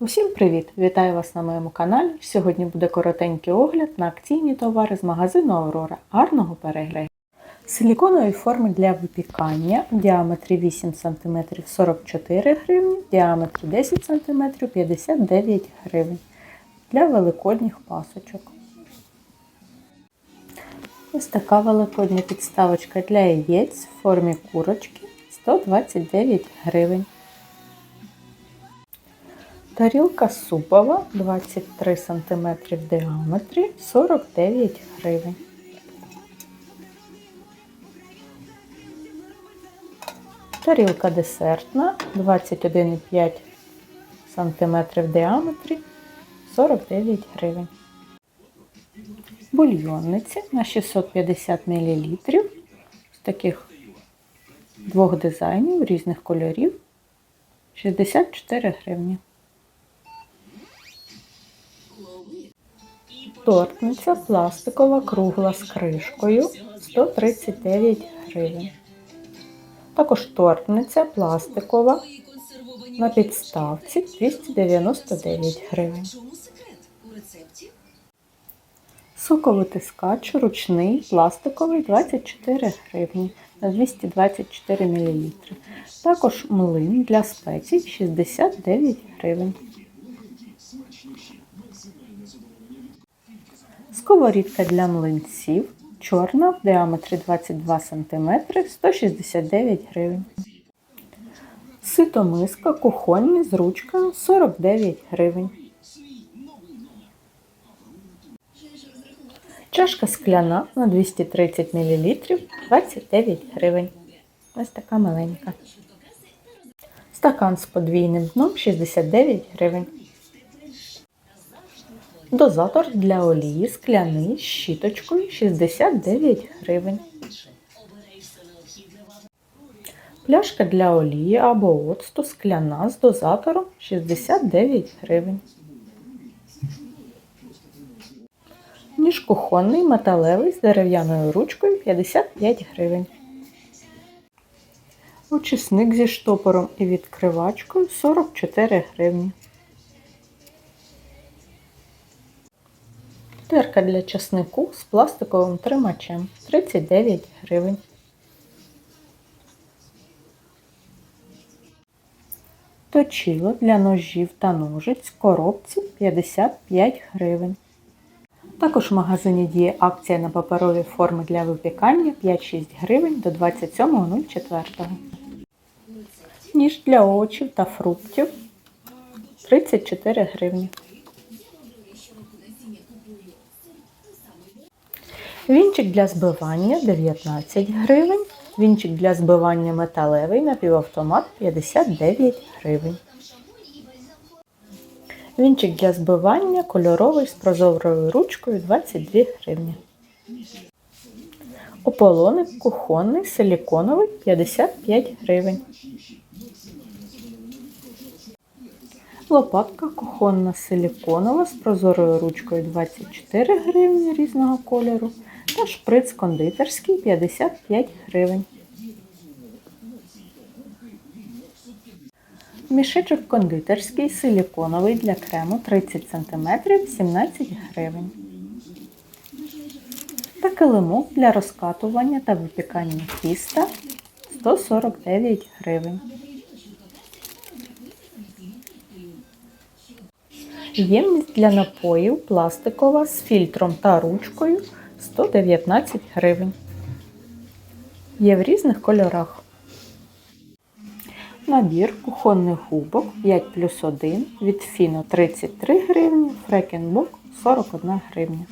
Усім привіт! Вітаю вас на моєму каналі. Сьогодні буде коротенький огляд на акційні товари з магазину Аврора. Гарного перегляду! Силіконові форми для випікання в діаметрі 8 см 44 гривні, в діаметрі 10 см 59 гривень для великодніх пасочок. Ось така великодня підставочка для яєць в формі курочки 129 гривень. Тарілка супова 23 см в діаметрі 49 гривень. Тарілка десертна 21,5 см в діаметрі 49 гривень. Бульйонниці на 650 мл з таких двох дизайнів різних кольорів 64 гривні. Тортниця пластикова кругла з кришкою 139 гривень. Також тортниця пластикова на підставці 299 гривень. Соковитискач ручний пластиковий 24 гривні на 224 мл. Також млин для спецій 69 гривень. Сковорідка для млинців чорна в діаметрі 22 см 169 гривень. Ситомиска кухонні з ручкою 49 гривень. Чашка скляна на 230 мл 29 гривень. Ось така маленька. Стакан з подвійним дном 69 гривень. Дозатор для олії скляний з щіточкою 69 гривень. Пляшка для олії або оцту скляна з дозатором 69 гривень. Ніж кухонний металевий з дерев'яною ручкою 55 гривень. Очисник зі штопором і відкривачкою 44 гривні. Терка для часнику з пластиковим тримачем 39 гривень. Точило для ножів та ножиць в коробці 55 гривень. Також в магазині діє акція на паперові форми для випікання 5-6 гривень до 27.04. Ніж для овочів та фруктів 34 гривні. Вінчик для збивання 19 гривень. Вінчик для збивання металевий напівавтомат 59 гривень. Вінчик для збивання кольоровий з прозорою ручкою 22 гривні. Ополоник кухонний силіконовий 55 гривень. Лопатка кухонна силіконова з прозорою ручкою 24 гривні різного кольору та шприц кондитерський 55 гривень. Мішечок кондитерський силіконовий для крему 30 см 17 гривень. Та килимок для розкатування та випікання тіста 149 гривень. Ємність для напоїв пластикова з фільтром та ручкою 119 гривень. Є в різних кольорах. Набір кухонних губок 5 плюс 1 від Фіно 33 гривні, Фрекенбок 41 гривня.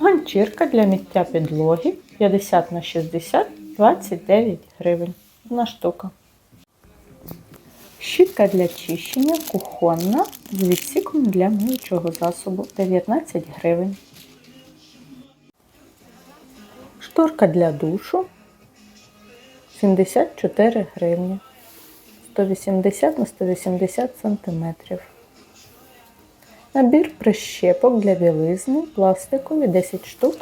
Ганчірка для миття підлоги 50 на 60 29 гривень. Одна штука. Щітка для чищення кухонна з відсіком для миючого засобу 19 гривень. Шторка для душу 74 гривні. 180 на 180 сантиметрів. Набір прищепок для білизни пластикові 10 штук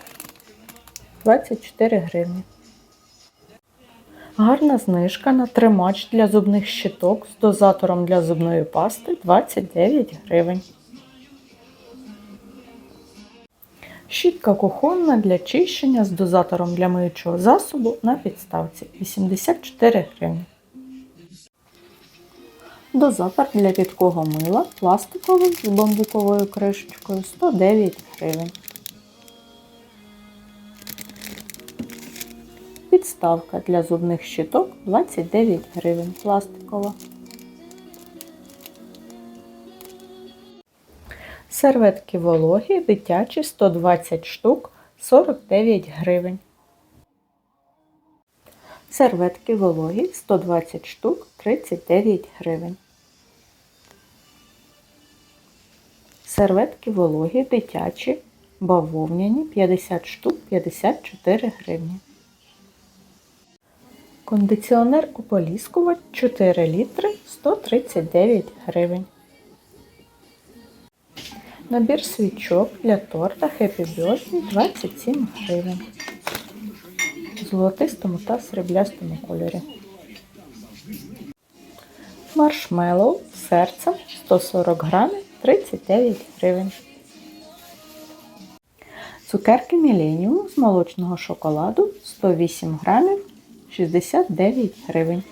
24 гривні. Гарна знижка на тримач для зубних щиток з дозатором для зубної пасти 29 гривень. Щітка кухонна для чищення з дозатором для миючого засобу на підставці 84 гривні. Дозатор для рідкого мила пластиковий з бамбуковою кришечкою 109 гривень. Підставка для зубних щиток 29 гривень пластикова. Серветки вологі дитячі 120 штук 49 гривень. Серветки вологі 120 штук 39 гривень. Серветки вологі дитячі бавовняні 50 штук 54 гривні. Кондиціонер ополіскувач 4 літри 139 гривень. Набір свічок для торта Happy Birthday 27 гривень. В золотистому та сріблястому кольорі. Маршмеллоу серцем 140 грамів 39 гривень. Цукерки Міленіум з молочного шоколаду 108 грамів 69 гривень.